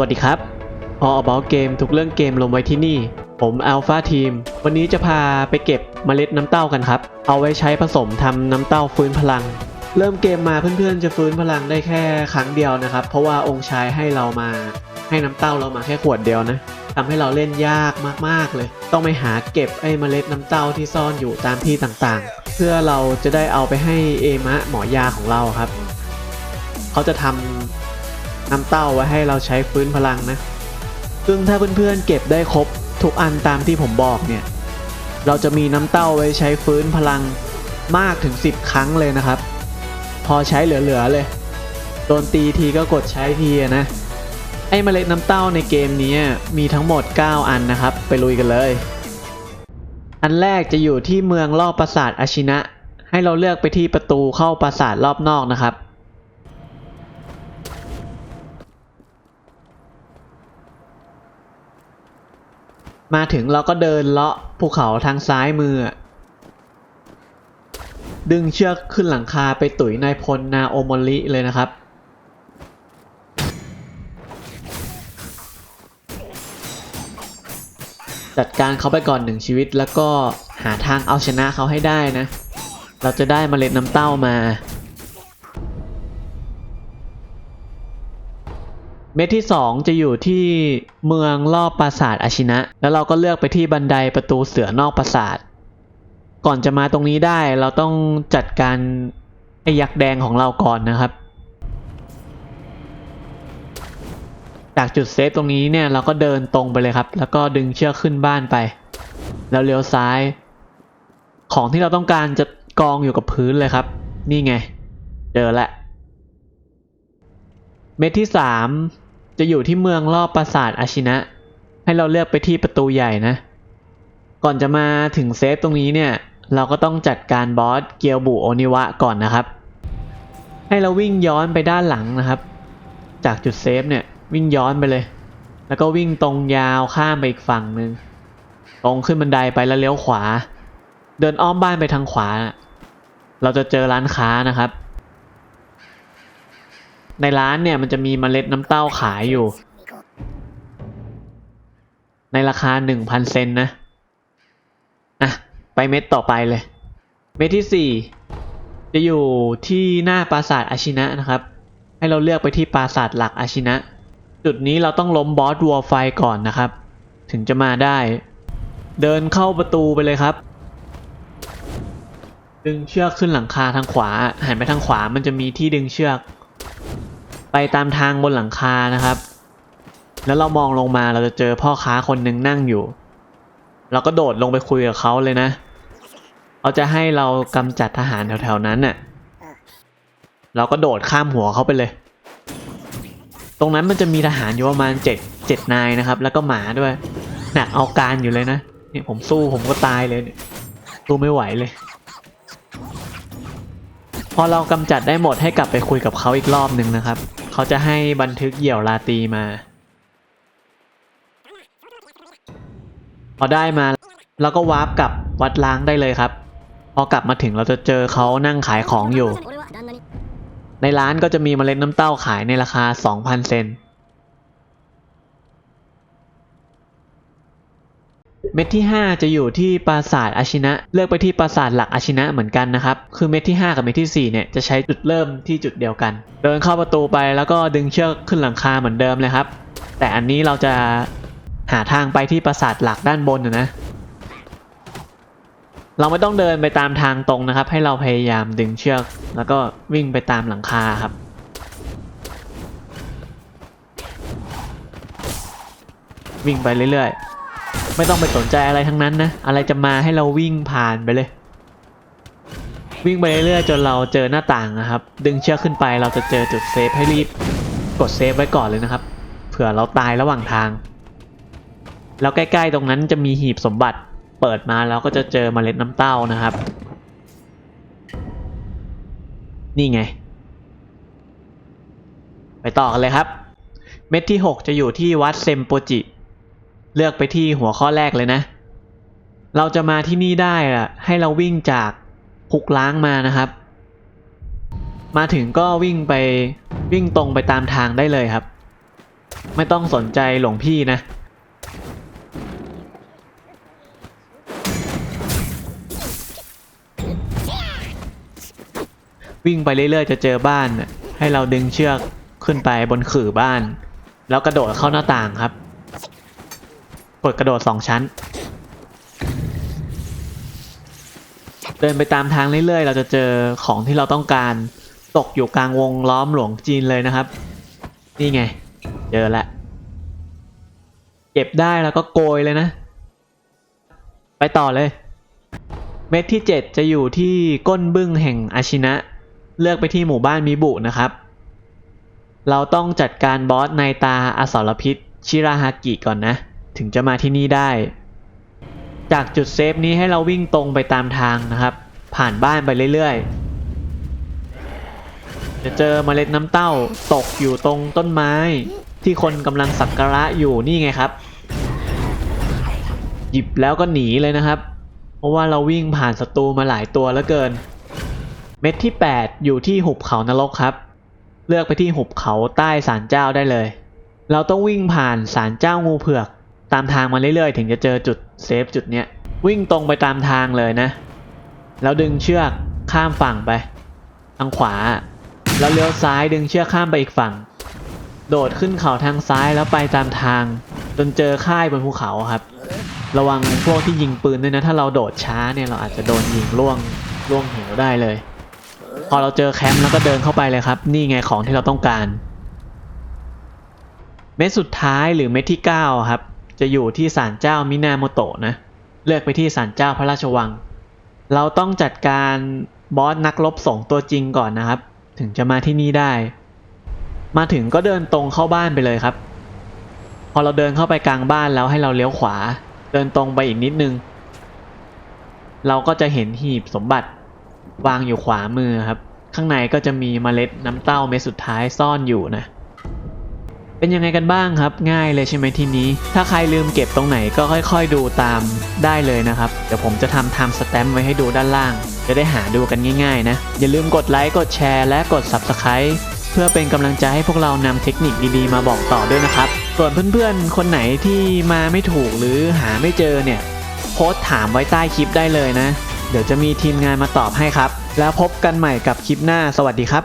วัสดีครับ All About Game ทุกเรื่องเกมลงไว้ที่นี่ ผม Alpha Team วันนี้จะพาไปเก็บเมล็ดน้ำเต้ากันครับ เอาไว้ใช้ผสมทำน้ำเต้าฟื้นพลัง เริ่มเกมมาเพื่อนๆ จะฟื้นพลังได้แค่ครั้งเดียวนะครับ เพราะว่าองค์ชายให้เรามาให้น้ำเต้าเรามาแค่ขวดเดียวนะทำให้เราเล่นยากมากๆเลย ต้องไปหาเก็บไอ้เมล็ดน้ำเต้าที่ซ่อนอยู่ตามที่ต่างๆ เพื่อเราจะได้เอาไปให้เอมะหมอยาของเราครับ เขาจะทำ น้ำเต้าไว้ให้เราใช้ฟื้นพลังนะ ซึ่งถ้าเพื่อนๆเก็บได้ครบทุกอันตามที่ผมบอกเนี่ย เราจะมีน้ำเต้าไว้ใช้ฟื้นพลังมากถึง 10 ครั้งเลยนะครับ พอใช้เหลือๆเลย โดนตีทีก็กดใช้ทีนะ ไอ้เมล็ดน้ำเต้าในเกมนี้มีทั้งหมด 9 อันนะครับ ไปลุยกันเลย อันแรกจะอยู่ที่เมืองรอบปราสาทอาชินะ ให้เราเลือกไปที่ประตูเข้าปราสาทรอบนอกนะครับ มาถึงเราก็เดินเลาะภูเขาทางซ้ายมือ ดึงเชือกขึ้นหลังคาไปตุ๋ยนายพลนาโอมอริเลยนะครับ จัดการเขาไปก่อนหนึ่งชีวิตแล้วก็หาทางเอาชนะเขาให้ได้นะ เราจะได้เมล็ดน้ำเต้ามา เม็ดที่ 2 จะอยู่ที่เมืองรอบปราสาทอาชินะ แล้วเราก็เลือกไปที่บันไดประตูเสือนอกปราสาท ก่อนจะมาตรงนี้ได้เราต้องจัดการไอ้ยักษ์แดงของเราก่อนนะครับ จากจุดเซฟตรงนี้เนี่ยเราก็เดินตรงไปเลยครับ แล้วก็ดึงเชือกขึ้นบ้านไป แล้วเลี้ยวซ้าย ของที่เราต้องการจะกองอยู่กับพื้นเลยครับ นี่ไง เจอละ เม็ดที่3จะอยู่ที่เมืองรอบปราสาทอาชินะ ให้เราเลือกไปที่ประตูใหญ่นะ ก่อนจะมาถึงเซฟตรงนี้เนี่ย เราก็ต้องจัดการบอสเกียวบุโอนิวะก่อนนะครับ ให้เราวิ่งย้อนไปด้านหลังนะครับ จากจุดเซฟเนี่ยวิ่งย้อนไปเลย แล้วก็วิ่งตรงยาวข้ามไปอีกฝั่งหนึ่งตรงขึ้นบันไดไปแล้วเลี้ยวขวา เดินอ้อมบ้านไปทางขวา เราจะเจอร้านค้านะครับ ในร้านเนี่ยมันจะมีเมล็ดน้ำเต้าขายอยู่ ในราคา 1,000 เซนนะ อะ ไปเม็ดต่อไปเลย เม็ดที่ 4 จะอยู่ที่หน้าปราสาทอาชินะนะครับ ให้เราเลือกไปที่ปราสาทหลักอาชินะ จุดนี้เราต้องล้มบอสวัวไฟก่อนนะครับ ถึงจะมาได้ เดินเข้าประตูไปเลยครับ ดึงเชือกขึ้นหลังคาทางขวาหันไปทางขวามันจะมีที่ดึงเชือก ไปตามทางบนหลังคานะครับ แล้วเรามองลงมาเราจะเจอพ่อค้าคนหนึ่งนั่งอยู่ เราก็โดดลงไปคุยกับเขาเลยนะเขาจะให้เรากำจัดทหารแถวๆนั้นน่ะ เราก็โดดข้ามหัวเขาไปเลย ตรงนั้นมันจะมีทหารอยู่ประมาณเจ็ดเจ็ดนายนะครับ แล้วก็หมาด้วย หนักเอาการอยู่เลยนะเนี่ยผมสู้ผมก็ตายเลยเนี่ยสู้ไม่ไหวเลย พอเรากำจัดได้หมดให้กลับไปคุยกับเขาอีกรอบหนึ่งนะครับ เขาจะให้บันทึกเหยี่ยวลาตีมา พอได้มาเราก็วาร์ปกลับวัดล้างได้เลยครับ พอกลับมาถึงเราจะเจอเขานั่งขายของอยู่ ในร้านก็จะมีเมล็ดน้ำเต้าขายในราคา 2,000 เซน เม็ดที่ 5 จะอยู่ที่ปราสาทอาชินะ เลือกไปที่ปราสาทหลักอาชินะเหมือนกันนะครับ คือเม็ดที่ 5 กับเม็ดที่ 4 เนี่ยจะใช้จุดเริ่มที่จุดเดียวกัน เดินเข้าประตูไปแล้วก็ดึงเชือกขึ้นหลังคาเหมือนเดิมเลยครับ แต่อันนี้เราจะหาทางไปที่ปราสาทหลักด้านบนนะ เราไม่ต้องเดินไปตามทางตรงนะครับ ให้เราพยายามดึงเชือก แล้วก็วิ่งไปตามหลังคาครับวิ่งไปเรื่อยๆ ไม่ต้องไปสนใจอะไรทั้งนั้นนะ อะไรจะมาให้เราวิ่งผ่านไปเลย วิ่งไปเรื่อยๆจนเราเจอหน้าต่างนะครับ ดึงเชือกขึ้นไปเราจะเจอจุดเซฟให้รีบกดเซฟไว้ก่อนเลยนะครับ เผื่อเราตายระหว่างทาง แล้วใกล้ๆตรงนั้นจะมีหีบสมบัติเปิดมาแล้วก็จะเจอเมล็ดน้ำเต้านะครับ นี่ไง ไปต่อกันเลยครับ เม็ดที่ 6 จะอยู่ที่วัดเซมโปจิ เลือกไปที่หัวข้อแรกเลยนะ เราจะมาที่นี่ได้อะให้เราวิ่งจากพุกล้างมานะครับ มาถึงก็วิ่งไปวิ่งตรงไปตามทางได้เลยครับ ไม่ต้องสนใจหลวงพี่นะวิ่งไปเรื่อยๆจะเจอบ้าน ให้เราดึงเชือกขึ้นไปบนขื่อบ้าน แล้วกระโดดเข้าหน้าต่างครับ กดกระโดดสองชั้น เดินไปตามทางเรื่อยๆ เราจะเจอของที่เราต้องการตกอยู่กลางวงล้อมหลวงจีนเลยนะครับ นี่ไง เจอละ เก็บได้แล้วก็โกยเลยนะ ไปต่อเลย เม็ดที่ 7 จะอยู่ที่ก้นบึ้งแห่งอาชินะ เลือกไปที่หมู่บ้านมิบุนะครับ เราต้องจัดการบอสในตาอสรพิษชิราฮากิก่อนนะ ถึงจะมาที่นี่ได้ จากจุดเซฟนี้ให้เราวิ่งตรงไปตามทางนะครับ ผ่านบ้านไปเรื่อยๆ จะเจอเมล็ดน้ำเต้าตกอยู่ตรงต้นไม้ ที่คนกำลังสักการะอยู่นี่ไงครับ หยิบแล้วก็หนีเลยนะครับ เพราะว่าเราวิ่งผ่านศัตรูมาหลายตัวแล้วเกิน เม็ดที่ 8 อยู่ที่หุบเขานรกครับ เลือกไปที่หุบเขาใต้ศาลเจ้าได้เลยเราต้องวิ่งผ่านศาลเจ้างูเผือก ตามทางมาเรื่อยๆ ถึงจะเจอจุดเซฟจุดเนี้ยวิ่งตรงไปตามทางเลยนะ แล้วดึงเชือกข้ามฝั่งไปทางขวา แล้วเลี้ยวซ้ายดึงเชือกข้ามไปอีกฝั่ง โดดขึ้นเขาทางซ้ายแล้วไปตามทาง จนเจอค่ายบนภูเขาครับ ระวังพวกที่ยิงปืนด้วยนะ ถ้าเราโดดช้าเนี่ยเราอาจจะโดนยิงล่วงล่วงเหวได้เลย พอเราเจอแคมป์แล้วก็เดินเข้าไปเลยครับ นี่ไงของที่เราต้องการ เม็ดสุดท้ายหรือเม็ดที่ 9 ครับ จะอยู่ที่ศาลเจ้ามินาโมโตะนะ เลือกไปที่ศาลเจ้าพระราชวัง เราต้องจัดการบอสนักรบสองตัวจริงก่อนนะครับ ถึงจะมาที่นี่ได้ มาถึงก็เดินตรงเข้าบ้านไปเลยครับ พอเราเดินเข้าไปกลางบ้านแล้วให้เราเลี้ยวขวา เดินตรงไปอีกนิดนึง เราก็จะเห็นหีบสมบัติวางอยู่ขวามือครับ ข้างในก็จะมีเมล็ดน้ำเต้าเม็ดสุดท้ายซ่อนอยู่นะ เป็นยังไงกันบ้างครับ ง่ายเลยใช่ไหมทีนี้ ถ้าใครลืมเก็บตรงไหนก็ค่อยๆดูตามได้เลยนะครับ เดี๋ยวผมจะทำ time stamp ไว้ให้ดูด้านล่าง จะได้หาดูกันง่ายๆนะ อย่าลืมกดไลค์กดแชร์และกด subscribe เพื่อเป็นกำลังใจให้พวกเรานำเทคนิคดีๆ มาบอกต่อด้วยนะครับ ส่วนเพื่อนๆ คนไหนที่มาไม่ถูกหรือหาไม่เจอเนี่ยโพสต์ถามไว้ใต้คลิปได้เลยนะ เดี๋ยวจะมีทีมงานมาตอบให้ครับ แล้วพบกันใหม่กับคลิปหน้าสวัสดีครับ